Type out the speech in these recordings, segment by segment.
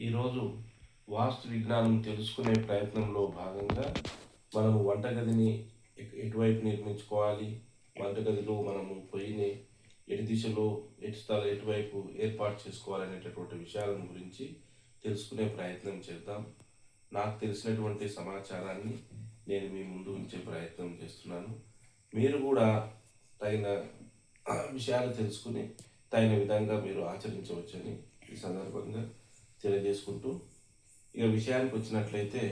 ఈరోజు వాస్తు విజ్ఞానం తెలుసుకునే ప్రయత్నంలో భాగంగా మనము వంటగదిని ఎటువైపు నిర్మించుకోవాలి? వంటగదిలో మనము పొయ్యిని ఎటు దిశలో ఎటు స్థల ఎటువైపు ఏర్పాటు చేసుకోవాలనేటటువంటి విషయాల గురించి తెలుసుకునే ప్రయత్నం చేద్దాం. నాకు తెలిసినటువంటి సమాచారాన్ని నేను మీ ముందు ఉంచే ప్రయత్నం చేస్తున్నాను. మీరు కూడా తగిన విషయాలు తెలుసుకుని తగిన విధంగా మీరు ఆచరించవచ్చని ఈ సందర్భంగా తెలియజేసుకుంటూ ఇక విషయానికి వచ్చినట్లయితే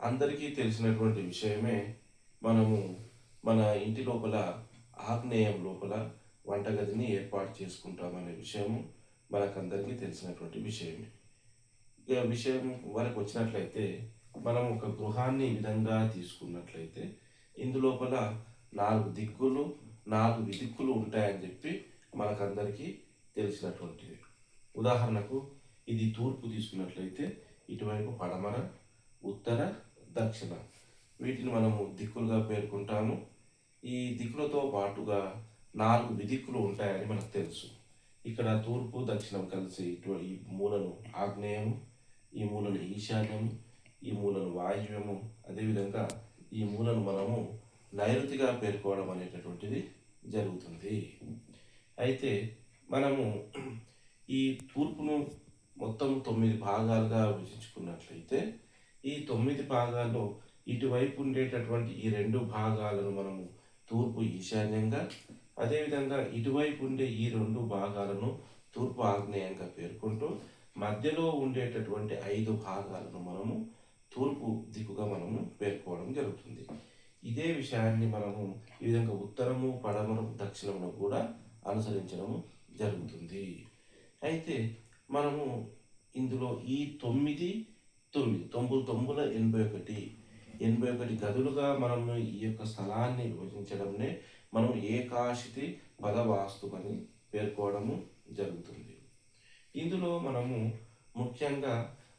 అందరికీ తెలిసినటువంటి విషయమే మనము మన ఇంటి లోపల ఆగ్నేయం లోపల వంటగదిని ఏర్పాటు చేసుకుంటామనే విషయము మనకందరికీ తెలిసినటువంటి విషయమే. ఇక విషయం వరకు వచ్చినట్లయితే మనం ఒక గృహాన్ని విధంగా తీసుకున్నట్లయితే ఇందులోపల నాలుగు దిక్కులు నాలుగు విదిక్కులు ఉంటాయని చెప్పి మనకందరికీ తెలిసినటువంటిది. ఉదాహరణకు ఇది తూర్పు తీసుకున్నట్లయితే ఇటువైపు పడమర ఉత్తర దక్షిణ. వీటిని మనము దిక్కులుగా పేర్కొంటాము. ఈ దిక్కులతో పాటుగా నాలుగు విదిక్కులు ఉంటాయని మనకు తెలుసు. ఇక్కడ తూర్పు దక్షిణం కలిసి ఇటువంటి ఈ మూలను ఆగ్నేయము ఈ మూలను ఈశాన్యము ఈ మూలను వాయువ్యము. అదేవిధంగా ఈ మూలను మనము నైరుతిగా పేర్కోవడం అనేటటువంటిది జరుగుతుంది. అయితే మనము ఈ తూర్పును మొత్తం తొమ్మిది భాగాలుగా విభజించుకున్నట్లయితే ఈ తొమ్మిది భాగాల్లో ఇటువైపు ఉండేటటువంటి ఈ రెండు భాగాలను మనము తూర్పు ఈశాన్యంగా అదేవిధంగా ఇటువైపు ఉండే ఈ రెండు భాగాలను తూర్పు ఆగ్నేయంగా పేర్కొంటూ మధ్యలో ఉండేటటువంటి ఐదు భాగాలను మనము తూర్పు దిక్కుగా మనము పేర్కోవడం జరుగుతుంది. ఇదే విషయాన్ని మనము ఈ విధంగా ఉత్తరము పడమరం దక్షిణమును కూడా అనుసరించడం జరుగుతుంది. అయితే మనము ఇందులో ఈ తొమ్మిది తొమ్మిది తొమ్మిది తొమ్మిది ఎనభై ఒకటి. ఎనభై ఒకటి గదులుగా మనము ఈ యొక్క స్థలాన్ని విభజించడంనే మనం ఏకాశితి పదవాస్తు అని పేర్కోవడము జరుగుతుంది. ఇందులో మనము ముఖ్యంగా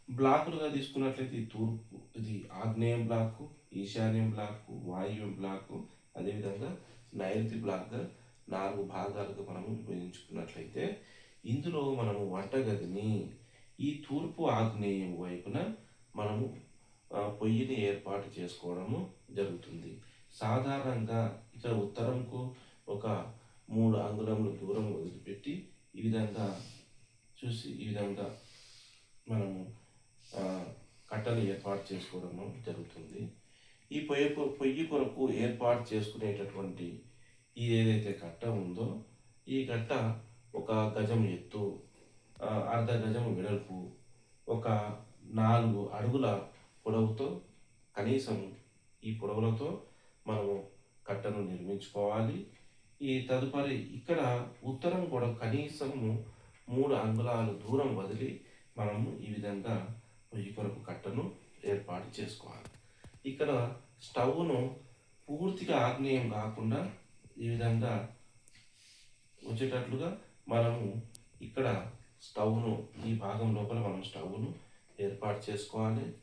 బ్లాకులుగా తీసుకున్నట్లయితే తూర్పు ఇది ఆగ్నేయం బ్లాకు ఈశాన్యం బ్లాకు వాయువ్యం బ్లాకు అదేవిధంగా నైరుతి బ్లాక్గా నాలుగు భాగాలుగా మనము విభజించుకున్నట్లయితే ఇందులో మనము వంటగదిని ఈ తూర్పు ఆగ్నేయం వైపున మనము పొయ్యిని ఏర్పాటు చేసుకోవడము జరుగుతుంది. సాధారణంగా ఇక్కడ ఉత్తరంకు ఒక మూడు అంగుళముల దూరం వదిలిపెట్టి ఈ విధంగా చూసి ఈ విధంగా మనము కట్టలు ఏర్పాటు చేసుకోవడము జరుగుతుంది. ఈ పొయ్యి కొ- పొయ్యి కొరకు ఏర్పాటు చేసుకునేటటువంటి ఈ ఏదైతే కట్ట ఉందో ఈ కట్ట ఒక గజం ఎత్తు అర్ధ గజం వెడల్పు ఒక నాలుగు అడుగుల పొడవుతో కనీసం ఈ పొడవులతో మనము కట్టను నిర్మించుకోవాలి. ఈ తదుపరి ఇక్కడ ఉత్తరం కూడా కనీసము మూడు అంగుళాలు దూరం వదిలి మనము ఈ విధంగా పొయ్యి కొరకు కట్టను ఏర్పాటు చేసుకోవాలి. ఇక్కడ స్టవ్ను పూర్తిగా ఆగ్నేయం కాకుండా ఈ విధంగా వచ్చేటట్లుగా మనము ఇక్కడ స్టవ్ను ఈ భాగం లోపల మనం స్టవ్ను ఏర్పాటు చేసుకోవాలి.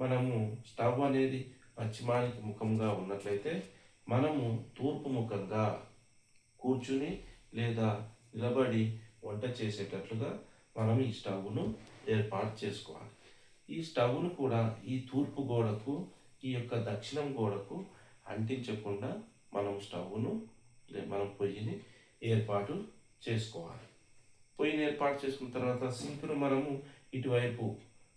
మనము స్టవ్ అనేది పశ్చిమానికి ముఖంగా ఉన్నట్లయితే మనము తూర్పు ముఖంగా కూర్చుని లేదా నిలబడి వంట చేసేటట్లుగా మనం ఈ స్టవ్ను ఏర్పాటు చేసుకోవాలి. ఈ స్టవ్ను కూడా ఈ తూర్పు గోడకు ఈ యొక్క దక్షిణం గోడకు అంటించకుండా మనం స్టవ్ను లే- మనం పొయ్యిని ఏర్పాటు చేసుకోవాలి. పొయ్యిని ఏర్పాటు చేసుకున్న తర్వాత సింకును మనము ఇటువైపు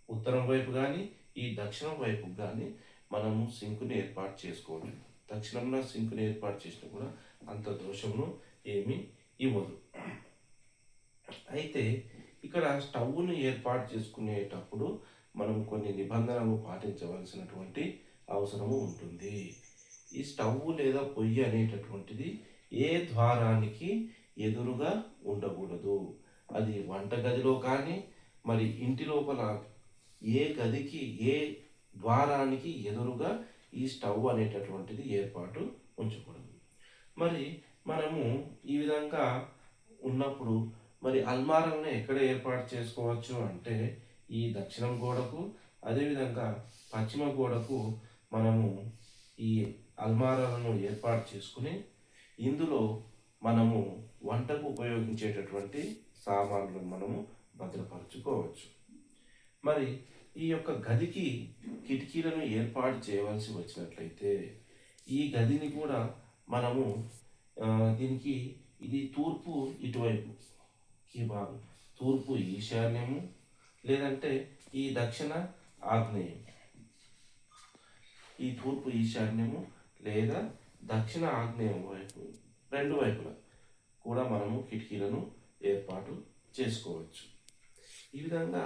ఉత్తరం వైపు కానీ ఈ దక్షిణం వైపు కానీ మనము సింకుని ఏర్పాటు చేసుకోవాలి దక్షిణంలో సింకుని ఏర్పాటు చేసినా కూడా అంత దోషమును ఏమీ ఇవ్వదు. అయితే ఇక్కడ స్టవ్ను ఏర్పాటు చేసుకునేటప్పుడు మనం కొన్ని నిబంధనలు పాటించవలసినటువంటి అవసరము ఉంటుంది. ఈ స్టవ్ లేదా పొయ్యి అనేటటువంటిది ఏ ద్వారానికి ఎదురుగా ఉండకూడదు. అది వంటగదిలో కానీ మరి ఇంటి లోపల ఏ గదికి ఏ ద్వారానికి ఎదురుగా ఈ స్టవ్ అనేటటువంటిది ఏర్పాటు ఉంచకూడదు. మరి మనము ఈ విధంగా ఉన్నప్పుడు మరి అల్మారాలను ఎక్కడ ఏర్పాటు చేసుకోవచ్చు అంటే ఈ దక్షిణం గోడకు అదేవిధంగా పశ్చిమ గోడకు మనము ఈ అల్మారాలను ఏర్పాటు చేసుకుని ఇందులో మనము వంటకు ఉపయోగించేటటువంటి సామాన్లను మనము భద్రపరచుకోవచ్చు. మరి ఈ యొక్క గదికి కిటికీలను ఏర్పాటు చేయవలసి వచ్చినట్లయితే ఈ గదిని కూడా మనము దీనికి ఇది తూర్పు ఇటువైపు భాగం తూర్పు ఈశాన్యము లేదంటే ఈ దక్షిణ ఆగ్నేయం ఈ తూర్పు ఈశాన్యము లేదా దక్షిణ ఆగ్నేయం వైపు రెండు వైపులా కూడా మనము కిటికీలను ఏర్పాటు చేసుకోవచ్చు. ఈ విధంగా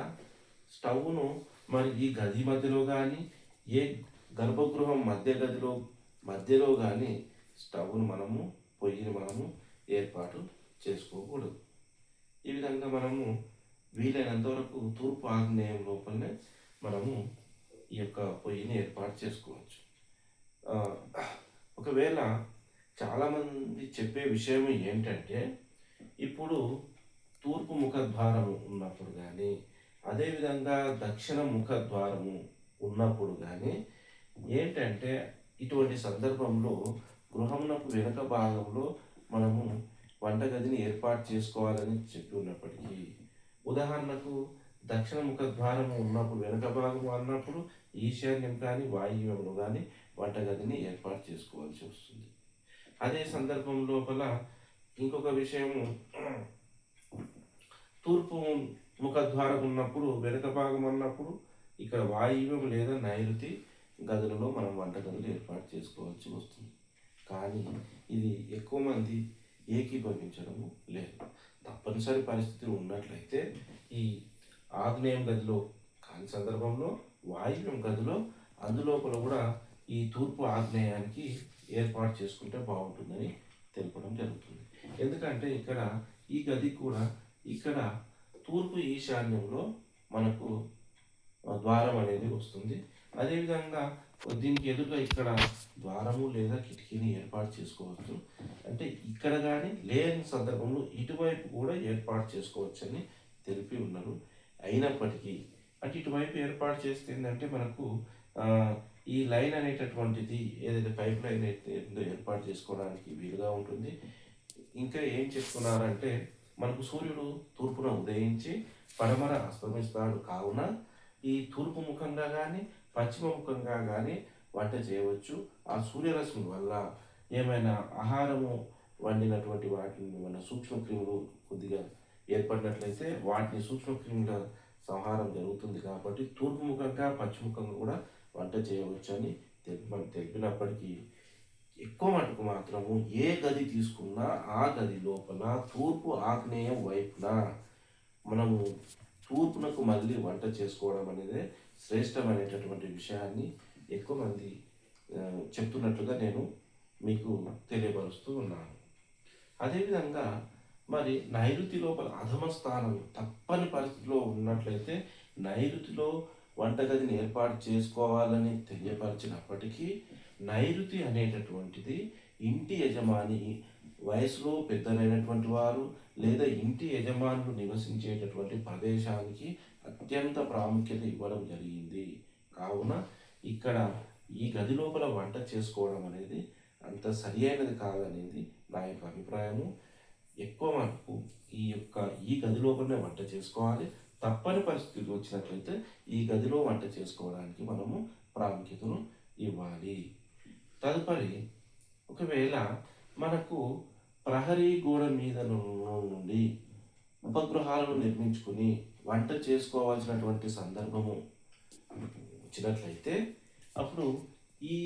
స్టవ్ను మరి ఈ గది మధ్యలో కానీ ఏ గర్భగృహం మధ్య గదిలో మధ్యలో కానీ స్టవ్ను మనము పొయ్యిని మనము ఏర్పాటు చేసుకోకూడదు. ఈ విధంగా మనము వీలైనంత వరకు తూర్పు ఆగ్నేయం లోపలనే మనము ఈ యొక్క పొయ్యిని ఏర్పాటు చేసుకోవచ్చు. ఒకవేళ చాలామంది చెప్పే విషయం ఏంటంటే ఇప్పుడు తూర్పు ముఖద్వారము ఉన్నప్పుడు కానీ అదేవిధంగా దక్షిణ ముఖద్వారము ఉన్నప్పుడు కానీ ఏంటంటే ఇటువంటి సందర్భంలో గృహమునకు వెనుక భాగంలో మనము వంటగదిని ఏర్పాటు చేసుకోవాలని చెప్పి ఉన్నప్పటికీ ఉదాహరణకు దక్షిణ ముఖద్వారము ఉన్నప్పుడు వెనుక భాగము అన్నప్పుడు ఈశాన్యం కానీ వాయువ్యంలో కానీ వంటగదిని ఏర్పాటు చేసుకోవాల్సి వస్తుంది. అదే సందర్భం లోపల ఇంకొక విషయము. తూర్పు ముఖద్వారం ఉన్నప్పుడు వెనుక భాగం అన్నప్పుడు ఇక్కడ వాయువ్యం లేదా నైరుతి గదులలో మనం వంటగదులు ఏర్పాటు చేసుకోవాల్సి వస్తుంది. కానీ ఇది ఎక్కువ మంది ఏకీభవించడము లేదు. తప్పనిసరి పరిస్థితి ఉన్నట్లయితే ఈ ఆగ్నేయం గదిలో కాని సందర్భంలో వాయువ్యం గదిలో అందులోపల కూడా ఈ తూర్పు ఆగ్నేయానికి ఏర్పాటు చేసుకుంటే బాగుంటుందని తెలపడం జరుగుతుంది. ఎందుకంటే ఇక్కడ ఈ గది కూడా ఇక్కడ తూర్పు ఈశాన్యంలో మనకు ద్వారం అనేది వస్తుంది. అదేవిధంగా దీనికి ఎదురుగా ఇక్కడ ద్వారము లేదా కిటికీని ఏర్పాటు చేసుకోవచ్చు. అంటే ఇక్కడ కానీ లేని సందర్భంలో ఇటువైపు కూడా ఏర్పాటు చేసుకోవచ్చని తెలిపి ఉన్నారు. అయినప్పటికీ అంటే ఇటువైపు ఏర్పాటు చేస్తే ఏంటంటే మనకు ఈ లైన్ అనేటటువంటిది ఏదైతే పైప్ లైన్ అయితే ఏర్పాటు చేసుకోవడానికి వీలుగా ఉంటుంది. ఇంకా ఏం చెప్తున్నారంటే మనకు సూర్యుడు తూర్పున ఉదయించి పడమర అస్తమిస్తాడు. కావున ఈ తూర్పు ముఖంగా కానీ పశ్చిమ ముఖంగా కానీ వంట చేయవచ్చు. ఆ సూర్యరశ్మి వల్ల ఏమైనా ఆహారము వండినటువంటి వాటిని మన సూక్ష్మక్రిములు కొద్దిగా ఏర్పడినట్లయితే వాటిని సూక్ష్మక్రిముల సంహారం జరుగుతుంది. కాబట్టి తూర్పు ముఖంగా పశ్చిముఖంగా కూడా వంట చేయవచ్చని తెలిపి తెలిపినప్పటికీ ఎక్కువ మటుకు మాత్రము ఏ గది తీసుకున్నా ఆ గది లోపల తూర్పు ఆగ్నేయం వైపున మనము తూర్పునకు మళ్ళీ వంట చేసుకోవడం అనేది శ్రేష్టమైనటువంటి విషయాన్ని ఎక్కువ మంది చెప్తున్నట్లుగా నేను మీకు తెలియపరుస్తూ ఉన్నాను. అదేవిధంగా మరి నైరుతి లోపల అధమ స్థానం తప్పని పరిస్థితిలో ఉన్నట్లయితే నైరుతిలో వంటగదిని ఏర్పాటు చేసుకోవాలని తెలియపరిచినప్పటికీ నైరుతి అనేటటువంటిది ఇంటి యజమాని వయసులో పెద్దలైనటువంటి వారు లేదా ఇంటి యజమానులు నివసించేటటువంటి ప్రదేశానికి అత్యంత ప్రాముఖ్యత ఇవ్వడం జరిగింది. కావున ఇక్కడ ఈ గది లోపల వంట చేసుకోవడం అనేది అంత సరి అయినది కాదనేది నా యొక్క అభిప్రాయము. ఎక్కువ మనకు ఈ యొక్క ఈ గది లోపలనే వంట చేసుకోవాలి. తప్పని పరిస్థితులు వచ్చినట్లయితే ఈ గదిలో వంట చేసుకోవడానికి మనము ప్రాముఖ్యతను ఇవ్వాలి. తదుపరి ఒకవేళ మనకు ప్రహరీ గోడ మీద నుండి ఉపగృహాలను నిర్మించుకుని వంట చేసుకోవాల్సినటువంటి సందర్భము వచ్చినట్లయితే అప్పుడు ఈ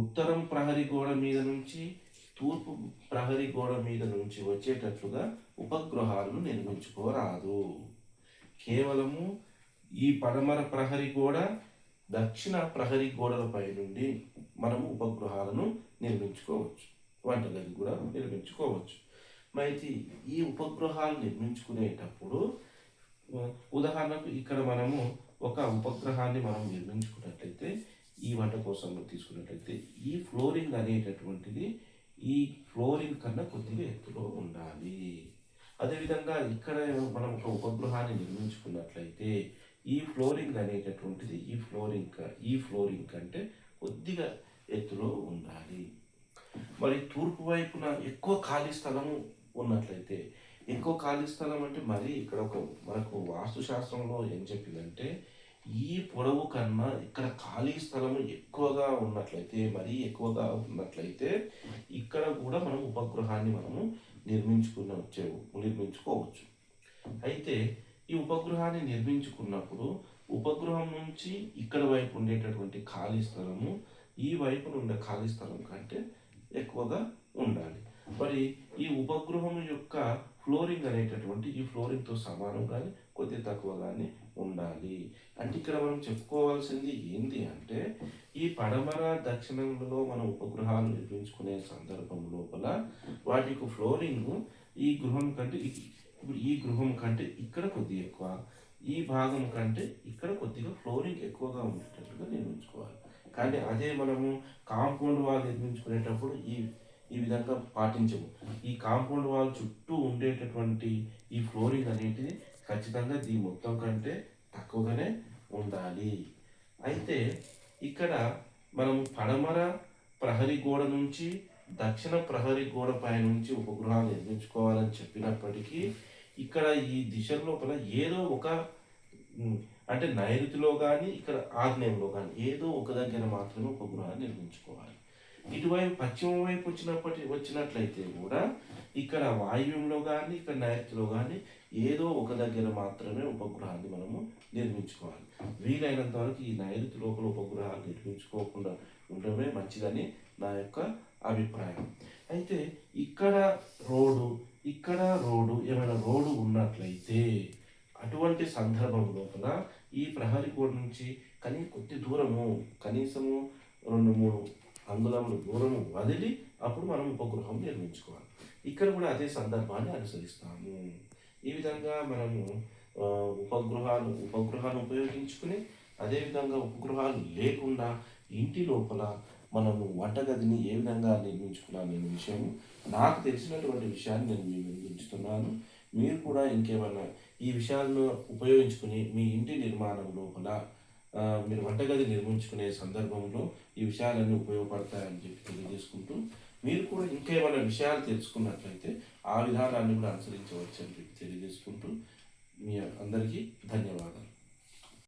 ఉత్తరం ప్రహరీ గోడ మీద నుంచి తూర్పు ప్రహరీ గోడ మీద నుంచి వచ్చేటట్లుగా ఉపగ్రహాలను నిర్మించుకోరాదు. కేవలము ఈ పడమర ప్రహరీ గోడ దక్షిణ ప్రహరీ గోడలపై నుండి మనము ఉపగ్రహాలను నిర్మించుకోవచ్చు. వంటగది కూడా నిర్మించుకోవచ్చు. అయితే ఈ ఉపగ్రహాలు నిర్మించుకునేటప్పుడు ఉదాహరణకు ఇక్కడ మనము ఒక ఉపగ్రహాన్ని మనం నిర్మించుకున్నట్లయితే ఈ వంట కోసం తీసుకున్నట్లయితే ఈ ఫ్లోరింగ్ అనేటటువంటిది ఈ ఫ్లోరింగ్ కన్నా కొద్దిగా ఎత్తులో ఉండాలి. అదేవిధంగా ఇక్కడ మనం ఒక ఉపగృహాన్ని నిర్మించుకున్నట్లయితే ఈ ఫ్లోరింగ్ అనేటటువంటిది ఈ ఫ్లోరింగ్ ఈ ఫ్లోరింగ్ కంటే కొద్దిగా ఎత్తులో ఉండాలి. మరి తూర్పు వైపున ఎక్కువ ఖాళీ స్థలము ఉన్నట్లయితే ఎక్కువ ఖాళీ స్థలం అంటే మరి ఇక్కడ ఒక మనకు వాస్తుశాస్త్రంలో ఏం చెప్పిందంటే ఈ పొడవు కన్నా ఇక్కడ ఖాళీ స్థలము ఎక్కువగా ఉన్నట్లయితే మరీ ఎక్కువగా ఉన్నట్లయితే ఇక్కడ కూడా మనం ఉపగ్రహాన్ని మనము నిర్మించుకునవచ్చు నిర్మించుకోవచ్చు. అయితే ఈ ఉపగ్రహాన్ని నిర్మించుకున్నప్పుడు ఉపగ్రహం నుంచి ఇక్కడ వైపు ఉండేటటువంటి ఖాళీ స్థలము ఈ వైపున ఉండే ఖాళీ స్థలం కంటే ఎక్కువగా ఉండాలి. మరి ఈ ఉపగ్రహం యొక్క ఫ్లోరింగ్ అనేటటువంటి ఈ ఫ్లోరింగ్తో సమానం కానీ కొద్ది తక్కువ కానీ ఉండాలి. అంటే ఇక్కడ మనం చెప్పుకోవాల్సింది ఏంటి అంటే ఈ పడమర దక్షిణంలో మనం ఉపగ్రహాలు నిర్మించుకునే సందర్భం లోపల వాటి యొక్క ఫ్లోరింగ్ ఈ గృహం కంటే ఇప్పుడు ఈ గృహం కంటే ఇక్కడ కొద్దిగా ఎక్కువ ఈ భాగం కంటే ఇక్కడ కొద్దిగా ఫ్లోరింగ్ ఎక్కువగా ఉండేటట్లుగా నిర్మించుకోవాలి. కానీ అదే మనము కాంపౌండ్ వాల్ నిర్మించుకునేటప్పుడు ఈ ఈ విధంగా పాటించము. ఈ కాంపౌండ్ వాల్ చుట్టూ ఉండేటటువంటి ఈ ఫ్లోరింగ్ అనేది ఖచ్చితంగా దీని మొత్తం కంటే తక్కువగానే ఉండాలి. అయితే ఇక్కడ మనం పడమర ప్రహరీ గోడ నుంచి దక్షిణ ప్రహరీ గోడ పై నుంచి ఉపగ్రహాలు నిర్మించుకోవాలని చెప్పినప్పటికీ ఇక్కడ ఈ దిశ లోపల ఏదో ఒక అంటే నైరుతిలో కానీ ఇక్కడ ఆగ్నేయంలో కానీ ఏదో ఒక దగ్గర మాత్రమే ఉపగ్రహాన్ని నిర్మించుకోవాలి. ఇటువైపు పశ్చిమ వైపు వచ్చినప్పటి వచ్చినట్లయితే కూడా ఇక్కడ వాయువ్యంలో కానీ ఇక్కడ నైరుతిలో కానీ ఏదో ఒక దగ్గర మాత్రమే ఉపగ్రహాన్ని మనము నిర్మించుకోవాలి. వీలైనంత వరకు ఈ నైరుతి లోపల ఉపగ్రహాలు నిర్మించుకోకుండా ఉండడమే మంచిదని నా యొక్క అభిప్రాయం. అయితే ఇక్కడ రోడ్డు ఇక్కడ రోడ్డు ఏమైనా రోడ్డు ఉన్నట్లయితే అటువంటి సందర్భం లోపల ఈ ప్రహరీ గోడ నుంచి కనీ కొద్ది దూరము కనీసము రెండు మూడు అందులో దూరము వదిలి అప్పుడు మనం ఉపగ్రహం నిర్మించుకోవాలి. ఇక్కడ కూడా అదే సందర్భాన్ని అనుసరిస్తాము. ఈ విధంగా మనము ఉపగృహాలు ఉపగ్రహాలు ఉపయోగించుకుని అదేవిధంగా ఉపగ్రహాలు లేకుండా ఇంటి లోపల మనము వంటగదిని ఏ విధంగా నిర్మించుకున్నాను అనే విషయం నాకు తెలిసినటువంటి విషయాన్ని నేను మీ ఉంచుతున్నాను. మీరు కూడా ఇంకేమైనా ఈ విషయాలను ఉపయోగించుకుని మీ ఇంటి నిర్మాణం లోపల మీరు వంటగది నిర్మించుకునే సందర్భంలో ఈ విషయాలన్నీ ఉపయోగపడతాయని చెప్పి తెలియజేసుకుంటూ మీరు కూడా ఇంకేమైనా విషయాలు తెలుసుకున్నట్లయితే ఆ విధానాన్ని కూడా అనుసరించవచ్చు అని చెప్పి తెలియజేసుకుంటూ మీ అందరికీ ధన్యవాదాలు.